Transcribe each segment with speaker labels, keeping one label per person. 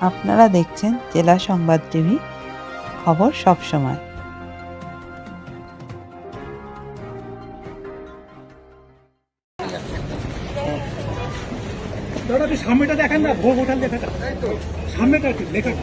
Speaker 1: আপনারা দেখছেন জেলা সংবাদ টিভি খবর সব সময়।
Speaker 2: দাদা আপনি সামনেটা দেখেন না? ভোগ সামনেটা কি? লেখাটা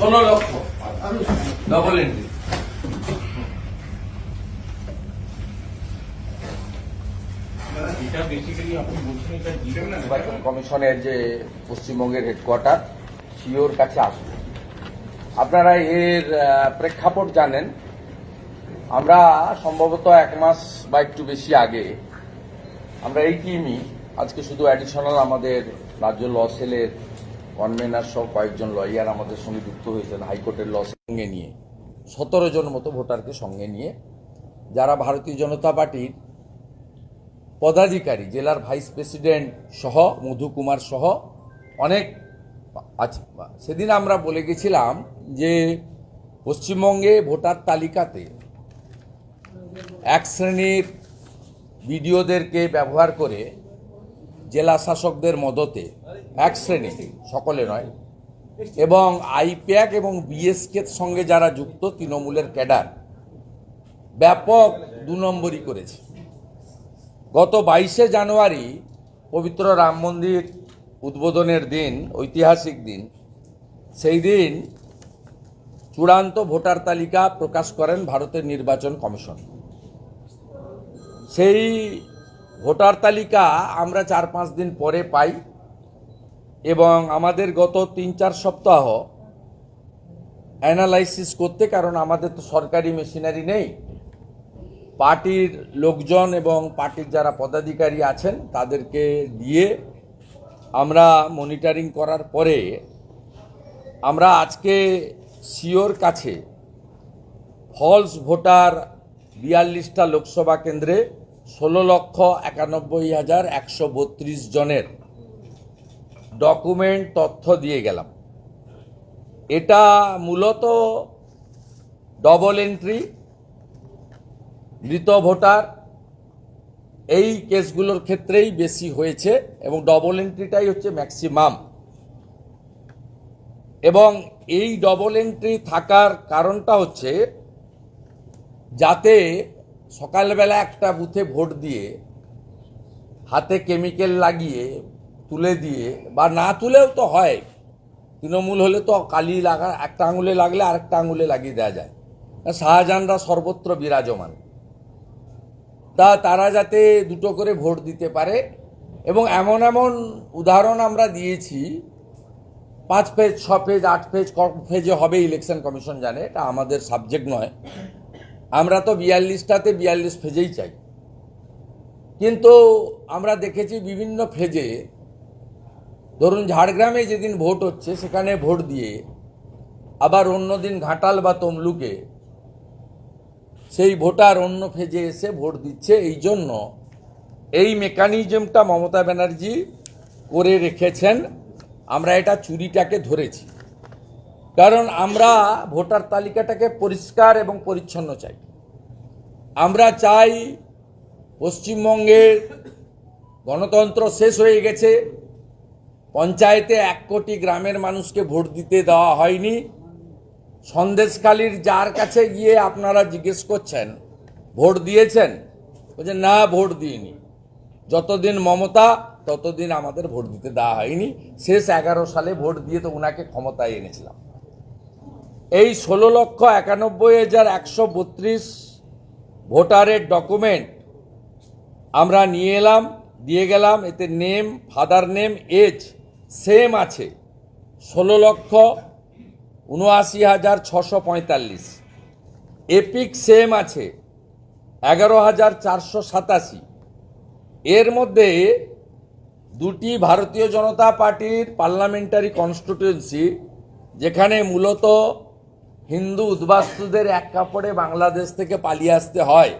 Speaker 3: ষোলো লক্ষ ডবল এন্ট্রি নির্বাচন কমিশনের যে পশ্চিমবঙ্গের হেডকোয়ার্টার সিওর কাছে আসবে। আপনারা এর প্রেক্ষাপট জানেন। আমরা সম্ভবত এক মাস বা একটু বেশি আগে আমরা এই টিমই আজকে শুধু অ্যাডিশনাল আমাদের রাজ্য ল সেলের কনভেনার সহ কয়েকজন লয়ার আমাদের সঙ্গে যুক্ত হয়েছেন হাইকোর্টের ল সঙ্গে নিয়ে। সতেরো জন মতো ভোটারকে সঙ্গে নিয়ে যারা ভারতীয় জনতা পার্টির পদাধিকারী, জেলার ভাইস প্রেসিডেন্ট সহ, মধু কুমার সহ অনেক আছে। সেদিন আমরা বলে গেছিলাম যে পশ্চিমবঙ্গে ভোটার তালিকাতে এক শ্রেণির বিডিওদেরকে ব্যবহার করে জেলা শাসকদের মদতে এক শ্রেণি সকলে নয়, এবং আইপ্যাক এবং বিএসকে সঙ্গে যারা যুক্ত তৃণমূলের ক্যাডার, ব্যাপক দু নম্বরই করেছে। গত বাইশে জানুয়ারি পবিত্র রাম মন্দির উদ্বোধনের দিন, ঐতিহাসিক দিন, সেই দিন চূড়ান্ত ভোটার তালিকা প্রকাশ করেন ভারতের নির্বাচন কমিশন। সেই ভোটার তালিকা আমরা চার পাঁচ দিন পরে পাই এবং আমাদের গত তিন চার সপ্তাহ অ্যানালাইসিস করতে, কারণ আমাদের তো সরকারি মেশিনারি নেই। পার্টির লোকজন এবং পার্টির যারা পদাধিকারী আছেন, তাদেরকে দিয়ে আমরা মনিটরিং করার পরে আমরা আজকে সিওর কাছে ফলস ভোটার বিয়াল্লিশটা লোকসভা কেন্দ্রে ষোলো লক্ষ একানব্বই হাজার একশো বত্রিশ জনের ডকুমেন্ট তথ্য দিয়ে গেলাম। এটা মূলত ডবল এন্ট্রি মৃত ভোটার, এই কেসগুলোর ক্ষেত্রেই বেশি হয়েছে এবং ডবল এন্ট্রিটাই হচ্ছে ম্যাক্সিমাম এবং এই ডবল এন্ট্রি থাকার কারণটা হচ্ছে যাতে সকালবেলা একটা বুথে ভোট দিয়ে, হাতে কেমিক্যাল লাগিয়ে, তুলে দিয়ে, বা না তুলেও তো হয়। তৃণমূল হলে তো কালি লাগা, একটা আঙুলে লাগলে আরেকটা আঙুলে লাগিয়ে দেওয়া যায়। শাহজাহানরা সর্বত্র বিরাজমান। তা তারা যাতে দুটো করে ভোট দিতে পারে, এবং এমন এমন উদাহরণ আমরা দিয়েছি, পাঁচ পেজ ছ পেজ আট পেজ ক পেজে হবে ইলেকশন কমিশন জানে, এটা আমাদের সাবজেক্ট নয়। আমরা তো বিয়াল্লিশটাতে বিয়াল্লিশ ফেজেই চাই। কিন্তু আমরা দেখেছি বিভিন্ন ফেজে, ধরুন ঝাড়গ্রামে যেদিন ভোট হচ্ছে, সেখানে ভোট দিয়ে আবার অন্যদিন ঘাটাল বা তমলুকে সেই ভোটার অন্য ফেজে এসে ভোট দিচ্ছে। এই জন্য এই মেকানিজমটা মমতা ব্যানার্জি করে রেখেছেন। আমরা এটা চুরিটাকে ধরেছি। কারণ আমরা ভোটার তালিকাটাকে পরিষ্কার এবং পরিচ্ছন্ন চাই। আমরা চাই পশ্চিমবঙ্গের গণতন্ত্র শেষ হয়ে গেছে। পঞ্চায়েতে এক কোটি গ্রামের মানুষকে ভোট দিতে দেওয়া হয়নি। সন্দেশকালীর যার কাছে গিয়ে আপনারা জিজ্ঞেস করছেন, ভোট দিয়েছেন? বলছে না, ভোট দিইনি। যতদিন মমতা, ততদিন আমাদের ভোট দিতে দেওয়া হয়নি। শেষ এগারো সালে ভোট দিয়ে তো ওনাকে ক্ষমতায় এনেছিলাম। এই ষোলো লক্ষ একানব্বই হাজার একশো বত্রিশ ভোটারের ডকুমেন্ট। আমরা নিয়ে এলাম, দিয়ে গেলাম, এতে name, father name, age, same আছে। ষোলো লক্ষ উনআশি হাজার ছশো পঁয়তাল্লিশ। এপিক সেম আছে, এগারো হাজার চারশো সাতাশি। এর মধ্যে দুটি ভারতীয় জনতা পার্টির পার্লামেন্টারি কনস্টিটিউয়েন্সি যেখানে মূলত হিন্দু উদ্বাস্তুদের এক কাপড়ে বাংলাদেশ থেকে পালিয়ে আসতে হয়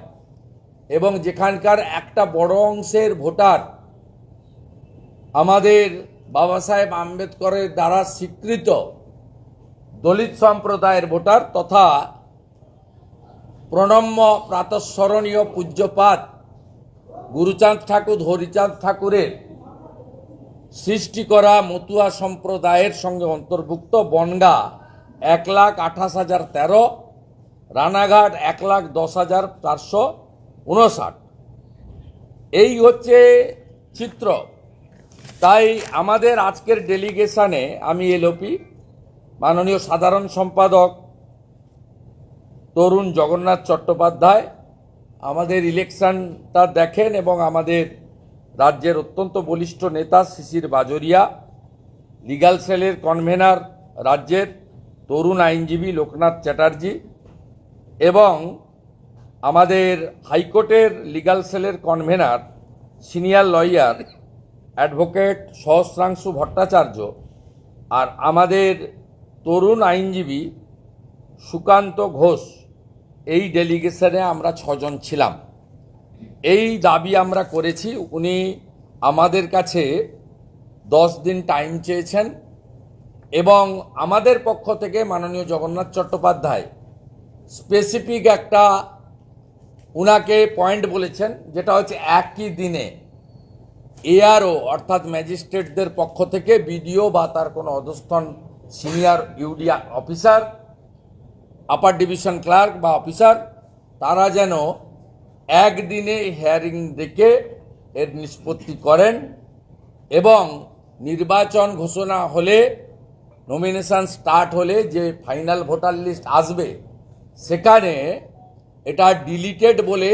Speaker 3: এবং যেখানকার একটা বড় অংশের ভোটার আমাদের বাবা সাহেব আম্বেদকরের দ্বারা স্বীকৃত দলিত সম্প্রদায়ের ভোটার তথা প্রণম্য প্রাতঃস্মরণীয় পূজ্যপাত গুরুচাঁদ ঠাকুর হরিচাঁদ ঠাকুরের সৃষ্টি করা মতুয়া সম্প্রদায়ের সঙ্গে অন্তর্ভুক্ত বনগা এক লাখ আঠাশ হাজার তেরো, রানাঘাট এক লাখ দশ হাজার চারশো উনষাট। এই হচ্ছে চিত্র। তাই আমাদের আজকের ডেলিগেশনে আমি এলওপি, মাননীয় সাধারণ সম্পাদক তরুণ জগন্নাথ চট্টোপাধ্যায়। আমাদের ইলেকশনটা দেখেন এবং আমাদের রাজ্যের অত্যন্ত বলিষ্ঠ নেতা শিশির বাজরিয়া, লিগাল সেলের কনভেনার রাজ্যের তরুণ আইনজীবী লোকনাথ চ্যাটার্জি এবং আমাদের হাইকোর্টের লিগাল সেলের convener, senior lawyer, advocate Sahasrangshu Bhattacharya আর আমাদের তরুণ আইনজীবী সুকান্ত ঘোষ, এই ডেলিগেশনে আমরা ছজন ছিলাম। এই দাবি আমরা করেছি। উনি আমাদের কাছে দশ দিন টাইম চেয়েছেন। এবং আমাদের পক্ষ থেকে মাননীয় জগন্নাথ চট্টোপাধ্যায় স্পেসিফিক একটা উনাকে পয়েন্ট বলেছেন, যেটা হচ্ছে একই দিনে এআরও অর্থাৎ ম্যাজিস্ট্রেটদের পক্ষ থেকে বিডিও বা তার কোনো অধস্থন senior UD officer upper division clerk বা অফিসার তারা যেন একদিনে হিয়ারিং ডেকে এর নিষ্পত্তি করেন এবং নির্বাচন ঘোষণা হলে নমিনেশন স্টার্ট হলে যে ফাইনাল ভোটার লিস্ট আসবে, সেখানে এটা ডিলিটেড বলে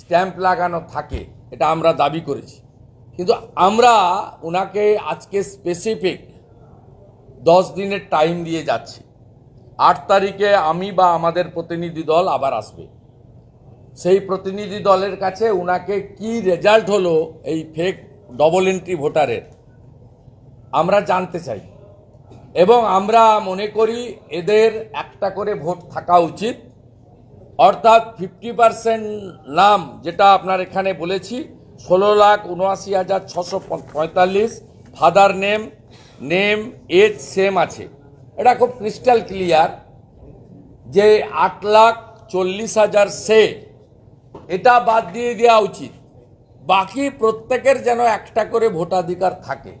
Speaker 3: স্ট্যাম্প লাগানো থাকে, এটা আমরা দাবি করেছি। কিন্তু আমরা ওনাকে আজকে স্পেসিফিক দশ দিনের টাইম দিয়ে যাচ্ছি। আট তারিখে আমি বা আমাদের প্রতিনিধি দল আবার আসবে। সেই প্রতিনিধি দলের কাছে ওনাকে কি রেজাল্ট হলো এই ফেক ডবল এন্ট্রি ভোটারের আমরা জানতে চাই। এবং আমরা মনে করি এদের একটা করে ভোট থাকা উচিত। অর্থাৎ ফিফটি পার্সেন্ট নাম যেটা আপনার এখানে বলেছি, ষোলো লাখ উনআশি হাজার ছশো পঁয়তাল্লিশ, father name name, age same আছে। এটা খুব ক্রিস্টাল ক্লিয়ার যে আট লাখ চল্লিশ হাজার সে, এটা বাদ দিয়ে দেওয়া উচিত। বাকি প্রত্যেকের যেন একটা করে ভোটাধিকার থাকে।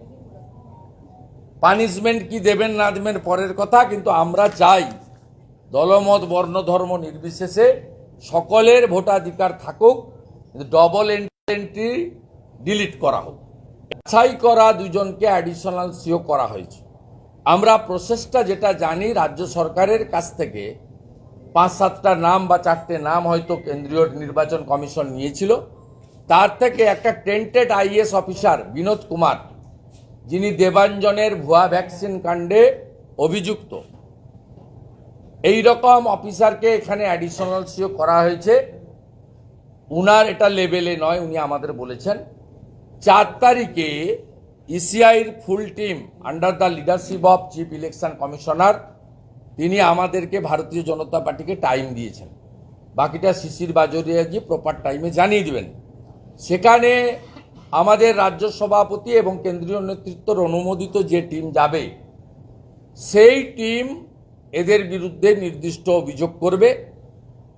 Speaker 3: পানিশমেন্ট কি দেবেন না দেবেন পরের কথা, কিন্তু আমরা চাই দলমত, বর্ণ, ধর্ম নির্বিশেষে সকলের ভোটাধিকার থাকুক, কিন্তু ডবল এন্ট্রি ডিলিট করা হোক। বাছাই করা দুজনকে অ্যাডিশনাল সিও করা হয়েছে। আমরা প্রসেসটা যেটা জানি, রাজ্য সরকারের কাছ থেকে পাঁচ সাতটা নাম বা চারটে নাম হয়তো কেন্দ্রীয় নির্বাচন কমিশন নিয়েছিল। তার থেকে একটা tainted IS officer Binod Kumar যিনি দেবাঞ্জনের ভুয়া ভ্যাকসিন কাণ্ডে অভিযুক্ত। এই রকম অফিসারকে এখানে অ্যাডিশনাল সিও করা হয়েছে। উনার এটা লেভেলে নয়, উনি আমাদের বলেছেন। চার তারিখে ইসিআইর full team under the leadership of chief election commissioner তিনি আমাদেরকে ভারতীয় জনতা পার্টিকে টাইম দিয়েছেন। বাকিটা শিশির বাজরিয়াজি প্রপার টাইমে জানিয়ে দেবেন। সেখানে আমাদের রাজ্য সভাপতি এবং কেন্দ্রীয় নেতৃত্বর অনুমোদিত যে টিম যাবে, সেই টিম এদের বিরুদ্ধে নির্দিষ্ট অভিযোগ করবে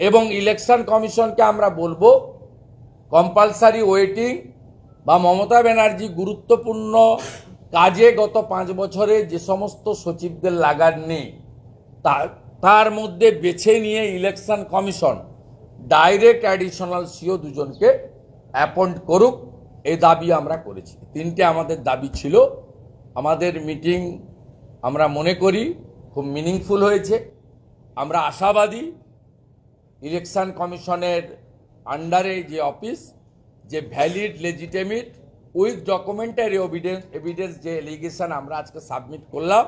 Speaker 3: এবং ইলেকশন কমিশনকে আমরা বলব, কম্পালসারি ওয়েটিং বা মমতা ব্যানার্জি গুরুত্বপূর্ণ কাজে গত পাঁচ বছরে যে সমস্ত সচিবদের লাগার নেই তার তার মধ্যে বেছে নিয়ে election commission direct additional CEO দুজনকে অ্যাপয়েন্ট করুক। এই দাবি আমরা করেছি। তিনটে আমাদের দাবি ছিল। আমাদের মিটিং আমরা মনে করি খুব মিনিংফুল হয়েছে। আমরা আশাবাদী ইলেকশন কমিশনের আন্ডারে যে অফিস যে valid legitimate with documentary evidence evidence যে এলিগেশন আমরা আজকে সাবমিট করলাম,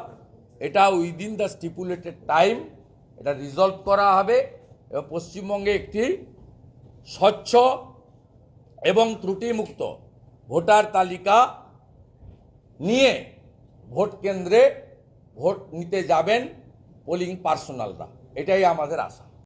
Speaker 3: এটা উইদিন দ্য স্টিপুলেটেড টাইম এটা রিজলভ করা হবে এবং পশ্চিমবঙ্গে একটি স্বচ্ছ এবং ত্রুটিমুক্ত ভোটার তালিকা নিয়ে ভোট কেন্দ্রে ভোট নিতে যাবেন পোলিং পার্সোনালরা এটাই আমাদের আশা।